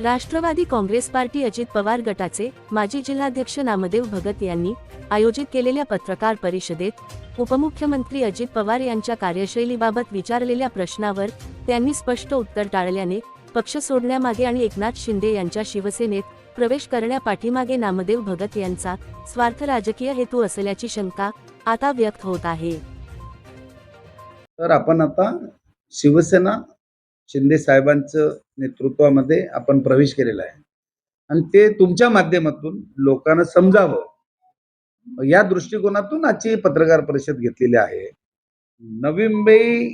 Rashtrawadi Congress party Ajit Pawar गटाचे माजी जिल्हाध्यक्ष नामदेव भगत यांनी आयोजित केलेल्या पत्रकार परिषदेत उपमुख्यमंत्री अजित पवार यांच्या कार्यशैलीबाबत विचारलेल्या प्रश्नावर त्यांनी स्पष्ट उत्तर टाळल्याने पक्ष सोडण्यामागे आणि एकनाथ शिंदे यांच्या शिवसेनेत प्रवेश करण्यापाठीमागे नामदेव भगत यांचा स्वार्थ राजकीय हेतू असल्याची शंका आता व्यक्त होत आहे. तर आपण आता शिवसेना शिंदे साहेबांचं नेतृत्वामध्ये आपण प्रवेश केलेला आहे. आणि ते तुमच्या माध्यमातून लोकांना समजावं. या दृष्टिकोनातून आजची पत्रकार परिषद घेतलेली आहे. नवी मुंबई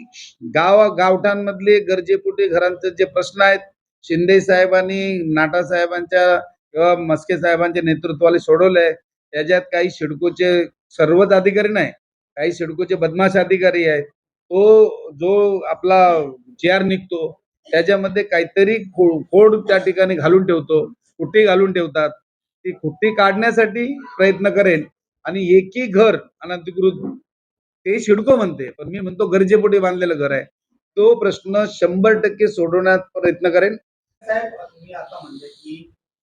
गाव गावठांमधले गरजेपुटे घरांचे जे प्रश्न आहेत शिंदे साहेबांनी नाटा साहेबांच्या किंवा मस्के साहेबांच्या नेतृत्वाला सोडवलंय त्याच्यात काही शिडकोचे सर्वच अधिकारी नाही काही सिडकोचे बदमाश अधिकारी आहेत तो जो आपला चेअर निघतो त्याच्यामध्ये काहीतरी खोड त्या ठिकाणी घालून ठेवतो खुट्टी घालून ठेवतात. ती खुट्टी काढण्यासाठी प्रयत्न करेल आणि एकही घर अनधिकृत ते शिडको म्हणते पण मी म्हणतो गरजेपोटी बांधलेलं घर आहे. तो प्रश्न शंभर टक्के सोडवण्यात प्रयत्न करेन साहेब तुम्ही आता म्हणले की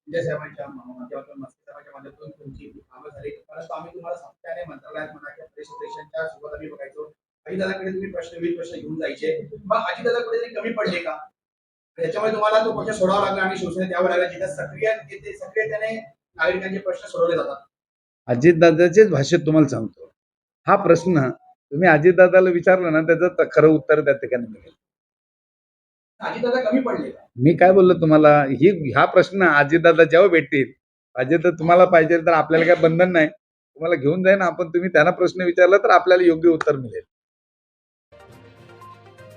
विजय साहेबांच्या माध्यमातून मस्के साहेबांच्या माध्यमातून तुमची कामं झाली. परंतु आम्ही तुम्हाला सातत्याने मंत्रालयात म्हणा किंवा प्रेस स्टेशनच्या सोबत आम्ही बघायचो अजितदादाकडे तुम्ही प्रश्न विविध प्रश्न घेऊन जायचे. मग अजितदादा कुठेतरी कमी पडले का? त्याच्यामुळे तुम्हाला तो पक्ष सोडावा लागला आणि शिवसेनेत यावं लागलं जिथे सक्रिय सक्रियतेने नागरिकांचे प्रश्न सोडवले जातात. अजितदादाचेच भाषेत तुम्हाला सांगतो. हा प्रश्न तुम्ही अजितदादाला विचारलं ना त्याचं खरं उत्तर त्या ठिकाणी मिळेल. अजितदादा कमी पडले मी काय बोललो तुम्हाला? ही हा प्रश्न अजितदादा जेव्हा भेटतील अजित तुम्हाला पाहिजे तर आपल्याला काय बंधन नाही. तुम्हाला घेऊन जाईन आपण तुम्ही त्यांना प्रश्न विचारला तर आपल्याला योग्य उत्तर मिळेल.